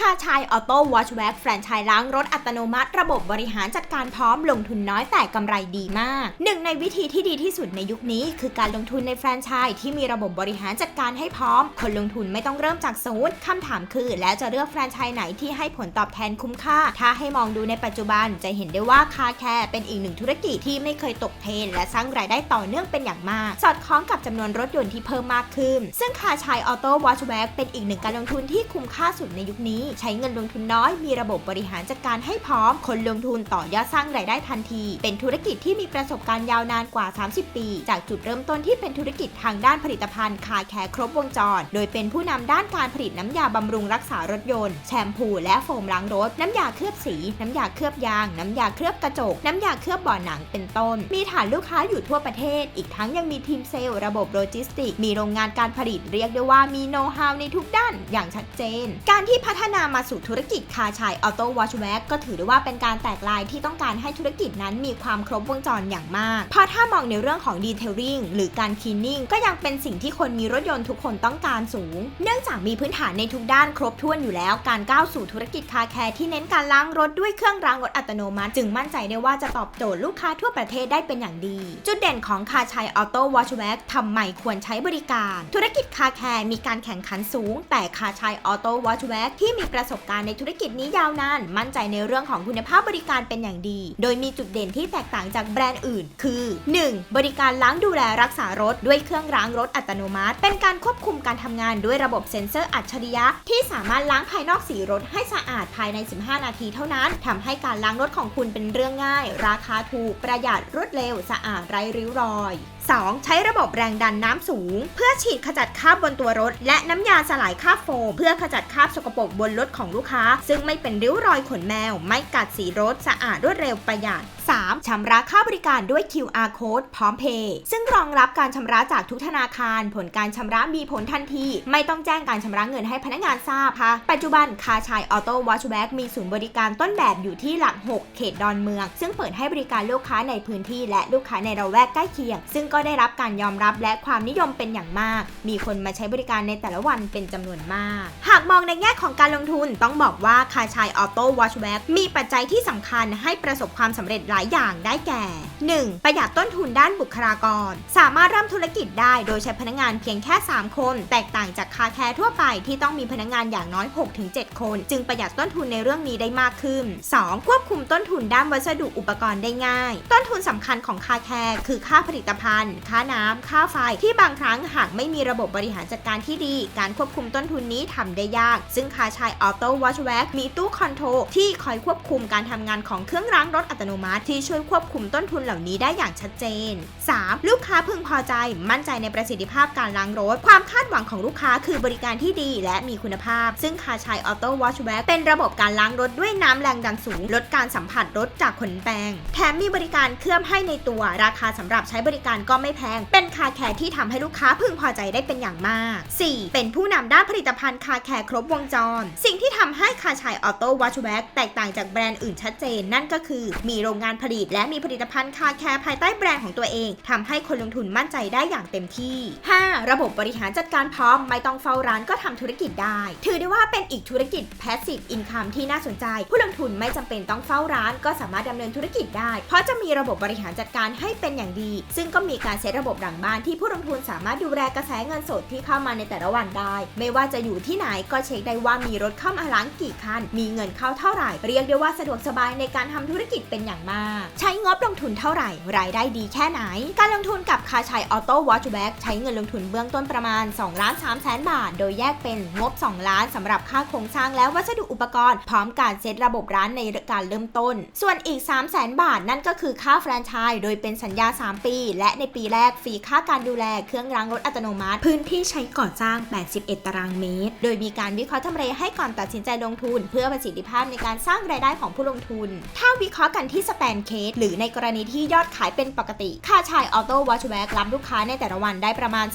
คาชายออโต้วอชแว็กแฟรนไชส์ล้างรถอัตโนมัติ ระบบบริหารจัดการพร้อมลงทุนน้อยแต่กำไรดีมาก หนึ่งในวิธีที่ดีที่สุดในยุคนี้ คือการลงทุนในแฟรนไชส์ที่มีระบบบริหารจัดการให้พร้อม คนลงทุนไม่ต้องเริ่มจากศูนย์คำถามคือ แล้วจะเลือกแฟรนไชส์ไหนที่ให้ผลตอบแทนคุ้มค่า ถ้าให้มองดูในปัจจุบันจะเห็นได้ว่าคาแคร์เป็นอีกหนึ่งธุรกิจที่ไม่เคยตกเทรนและสร้างรายได้ต่อเนื่องเป็นอย่างมาก สอดคล้องกับจำนวนรถยนต์ที่เพิ่มมากขึ้น ซึ่งคาชายออโต้วอชแว็กเป็นอีกหนึ่งการลงทุนที่คุ้มค่าสุดในยุคนี้ใช้เงินลงทุนน้อย มีระบบบริหารจัดการให้พร้อม คนลงทุนต่อยอดสร้างรายได้ทันที เป็นธุรกิจที่มีประสบการณ์ยาวนานกว่า 30 ปี จากจุดเริ่มต้นที่เป็นธุรกิจทางด้านผลิตภัณฑ์คาแคร์ครบวงจร โดยเป็นผู้นำด้านการผลิตน้ำยาบำรุงรักษารถยนต์ แชมพูและโฟมล้างรถ น้ำยาเคลือบสี น้ำยาเคลือบยาง น้ำยาเคลือบกระจก น้ำยาเคลือบบ่อหนังเป็นต้น มีฐานลูกค้าอยู่ทั่วประเทศ อีกทั้งยังมีทีมเซลล์ระบบโลจิสติก มีโรงงานการผลิตเรียกได้ว่ามีโน้ตฮาวในทุกด้านอย่างชัดเจน การที่พัฒนามาสู่ธุรกิจคาชายออโต้วอชแว็กก็ถือได้ว่าเป็นการแตกลายที่ต้องการให้ธุรกิจนั้นมีความครบวงจรอย่างมาก เพราะถ้ามองในเรื่องของดีเทลลิ่งหรือการคลีนนิ่งก็ยังเป็นสิ่งที่คนมีรถยนต์ทุกคนต้องการสูง เนื่องจากมีพื้นฐานในทุกด้านครบถ้วนอยู่แล้ว การก้าวสู่ธุรกิจคาแคร์ที่เน้นการล้างรถด้วยเครื่องล้างรถอัตโนมัติ จึงมั่นใจได้ว่าจะตอบโจทย์ลูกค้าทั่วประเทศได้เป็นอย่างดี จุดเด่นของคาชัยออโต้วอชแว็กทำไมควรใช้บริการ ธุรกิจคาแคร์มีการแข่งขันสูง แต่คาชัยออโต้วอชแว็กที่มีประสบการณ์ในธุรกิจนี้ยาวนาน มั่นใจในเรื่องของคุณภาพบริการเป็นอย่างดี โดยมีจุดเด่นที่แตกต่างจากแบรนด์อื่น คือ 1. บริการล้างดูแลรักษารถ ด้วยเครื่องล้างรถอัตโนมัติ เป็นการควบคุมการทำงานด้วยระบบเซ็นเซอร์อัจฉริยะ ที่สามารถล้างภายนอกสีรถให้สะอาดภายใน 15 นาทีเท่านั้นทำให้การล้างรถของคุณเป็นเรื่องง่าย ราคาถูกประหยัดรวดเร็วสะอาดไร้ริ้วรอย 2. ใช้ระบบแรงดันน้ำสูง เพื่อฉีดขจัดคราบบนตัวรถ และน้ำยาสลายคราบโฟม เพื่อขจัดคราบสกปรกบนรถของลูกค้า ซึ่งไม่เป็นริ้วรอยขนแมว ไม่กัดสีรถสะอาดรวดเร็วประหยัด 3. ชำระค่าบริการด้วย QR code พร้อมเพย์ซึ่งรองรับการชำระจากทุกธนาคาร ผลการชำระมีผลทันที ไม่ต้องแจ้งการชำระเงินให้พนักงานทราบค่ะ ปัจจุบันคาชายออโต้วอชแบ็กมีศูนย์บริการต้นแบบอยู่ที่หลัก 6 เขตดอนเมือง ซึ่งเปิดให้บริการลูกค้าในพื้นที่และลูกค้าในระแวกใกล้เคียง ซึ่งก็ได้รับการยอมรับและความนิยมเป็นอย่างมาก มีคนมาใช้บริการในแต่ละวันเป็นจำนวนมาก หากมองในแง่ของการลงทุนต้องบอกว่าคาชายออโต้วอชแบ็กมีปัจจัยที่สำคัญให้ประสบความสำเร็จหลายอย่างได้แก่ 1. ประหยัดต้นทุนด้านบุคลากร สามารถเริ่มธุรกิจได้โดยใช้พนักงานเพียงแค่ 3 คน แตกต่างจากคาแคร์ทั่วไปที่ต้องมีพนักงานอย่างน้อย 6-7 คน จึงประหยัดต้นทุนในเรื่องนี้ได้มากขึ้น 2. ควบคุมต้นทุนด้านวัสดุอุปกรณ์ได้ง่าย ต้นทุนสำคัญของคาแคร์คือค่าผลิตภัณฑ์ ค่าน้ำค่าไฟ ที่บางครั้งหากไม่มีระบบบริหารจัดการที่ดี การควบคุมต้นทุนนี้ทำได้ยาก ซึ่งคาชายออโต้วอชแว็กมีตู้คอนโทรลที่คอยควบคุมการทำงานของเครื่องล้างรถอัตโนมัติที่ช่วยควบคุมต้นทุนเหล่านี้ได้อย่างชัดเจน 3. ลูกค้าพึงพอใจ มั่นใจในประสิทธิภาพการล้างรถ ความคาดหวังของลูกค้าคือบริการที่ดีและมีคุณภาพ ซึ่งคาชายออโต้วอชแว็กเป็นระบบการล้างรถด้วยน้ำแรงดันสูง ลดการสัมผัสรถจากขนแปรงแถมมีบริการเคลือบให้ในตัวราคาสำหรับใช้บริการก็ไม่แพง เป็นคาแคร์ที่ทำให้ลูกค้าพึงพอใจได้เป็นอย่างมาก 4. เป็นผู้นำด้านผลิตภัณฑ์คาแคร์ครบวงจร สิ่งที่ทำให้คาชายออโต้วอชแว็กแตกต่างจากแบรนด์อื่นชัดเจนนั่นก็คือ มีโรงงานผต และมีผลิตภัณฑ์คาแคร์ภายใต้แบรนด์ของตัวเองทำให้คนลงทุนมั่นใจได้อย่างเต็มที่ 5. ระบบบริหารจัดการพร้อม ไม่ต้องเฝ้าร้านก็ทำธุรกิจได้ ถือได้ว่าเป็นอีกธุรกิจ passive income ที่น่าสนใจ ผู้ลงทุนไม่จำเป็นต้องเฝ้าร้าน ก็สามารถดำเนินธุรกิจได้ เพราะจะมีระบบบริหารจัดการให้เป็นอย่างดี ซึ่งก็มีการเซตระบบหลังบ้านที่ผู้ลงทุนสามารถดูแลกระแสเงินสดที่เข้ามาในแต่ละวันได้ ไม่ว่าจะอยู่ที่ไหนก็เช็คได้ว่ามีรถเข้ามาล้างกี่คัน มีเงินเข้าเท่าไหร่ เรียกได้ว่าสะดวกสบายในการทำธุรกิจเป็นอย่างมากใช้งบลงทุนเท่าไหร่ รายได้ดีแค่ไหน การลงทุนกับคาชัยออโต้วอชแบ็กใช้เงินลงทุนเบื้องต้นประมาณ2ล้าน3แสนบาท โดยแยกเป็นงบ 2 ล้านสำหรับค่าโครงสร้างและวัสดุอุปกรณ์ พร้อมการเซตระบบร้านในการเริ่มต้น ส่วนอีก 3 0 0แสนบาทนั่นก็คือค่าแฟรนไชส์โดยเป็นสัญญา 3 ปี และในปีแรกฟรีค่าการดูแลเครื่องล้างรถอัตโนมัติ พื้นที่ใช้ก่อสร้าง 81 ตารางเมตร โดยมีการวิเคราะห์ทำเลให้ก่อนตัดสินใจลงทุน เพื่อประสิทธิภาพในการสร้างรายได้ของผู้ลงทุน ถ้าวิเคราะห์กันที่สแตนเคสหรือในกรณีที่ยอดขายเป็นปกติ ค่าชายออโต้วอชแบ็กรับลูกค้าในแต่ละวันได้ประมาณ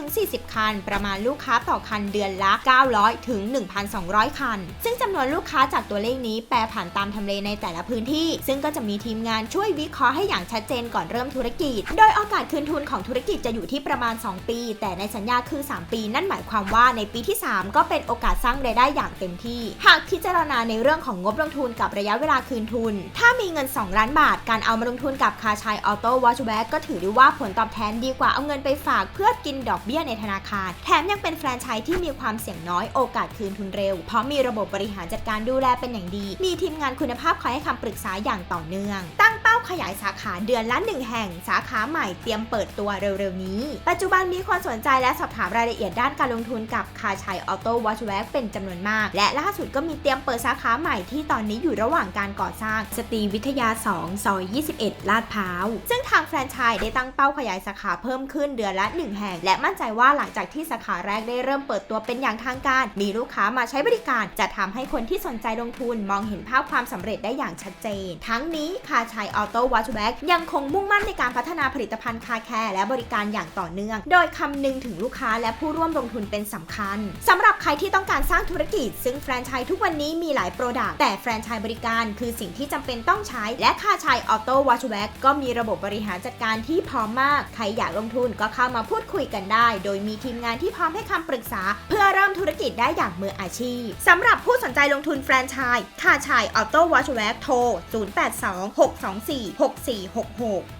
30-40 คัน ประมาณลูกค้าต่อคันเดือนละ 900ถึง1,200 คัน ซึ่งจำนวนลูกค้าจากตัวเลขนี้แปรผันตามทำเลในแต่ละพื้นที่ ซึ่งก็จะมีทีมงานช่วยวิเคราะห์ให้อย่างชัดเจนก่อนเริ่มธุรกิจ โดยโอกาสคืนทุนของธุรกิจจะอยู่ที่ประมาณ 2 ปี แต่ในสัญญาคือ 3 ปี นั่นหมายความว่าในปีที่ 3 ก็เป็นโอกาสสร้างรายได้อย่างเต็มที่ หากพิจารณาในเรื่องของงบลงทุนกับระยะเวลาคืนทุน ถ้ามีเงิน 2 ล้านบาท การเอามาลงทุนกับคาชัยออโต้วอชแบ็กก็ถือได้ว่าผลตอบแทนดีกว่าเอาเงินไปฝากเพื่อกินดอกเบี้ยในธนาคาร แถมยังเป็นแฟรนไชส์ที่มีความเสี่ยงน้อยโอกาสคืนทุนเร็ว เพราะมีระบบบริหารจัดการดูแลเป็นอย่างดี มีทีมงานคุณภาพคอยให้คำปรึกษาอย่างต่อเนื่อง ตั้งเป้าขยายสาขาเดือนละหนึ่งแห่ง สาขาใหม่เตรียมเปิดตัวเร็วๆนี้ ปัจจุบันมีคนสนใจและสอบถามรายละเอียดด้านการลงทุนกับคาชัยออโต้วอชแว็กเป็นจำนวนมาก และล่าสุดก็มีเตรียมเปิดสาขาใหม่ที่ตอนนี้อยู่ระหว่างการก่อสร้างสตรีวิทยา 2ซอย 21 ลาดพร้าว ซึ่งทางแฟรนไชส์ได้ตั้งเป้าขยายสาขาเพิ่มขึ้นเดือนละ 1 แห่ง และมั่นใจว่าหลังจากที่สาขาแรกได้เริ่มเปิดตัวเป็นอย่างทางการ มีลูกค้ามาใช้บริการ จะทำให้คนที่สนใจลงทุนมองเห็นภาพความสำเร็จได้อย่างชัดเจน ทั้งนี้คาชัยออโต้วอชแบ็กยังคงมุ่งมั่นในการพัฒนาผลิตภัณฑ์คาแคร์และบริการอย่างต่อเนื่อง โดยคำนึงถึงลูกค้าและผู้ร่วมลงทุนเป็นสำคัญสำหรับใครที่ต้องการสร้างธุรกิจ ซึ่งแฟรนไชส์ทุกวันนี้มีหลายโปรดักต์แต่แฟรนไชส์บริการ คือสิ่งที่จำเป็นต้องใช้และคาาชัยออโต้วอชแบ็กก็มีระบบบริหารจัดการที่พร้อมมาก ใครอยากลงทุนก็เข้ามาพูดคุยกันได้ โดยมีทีมงานที่พร้อมให้คำปรึกษา เพื่อเริ่มธุรกิจได้อย่างมืออาชีพสำหรับผู้สนใจลงทุนแฟรนไชส์คาชัยออโต้วอชแบ็กโทร 0826246466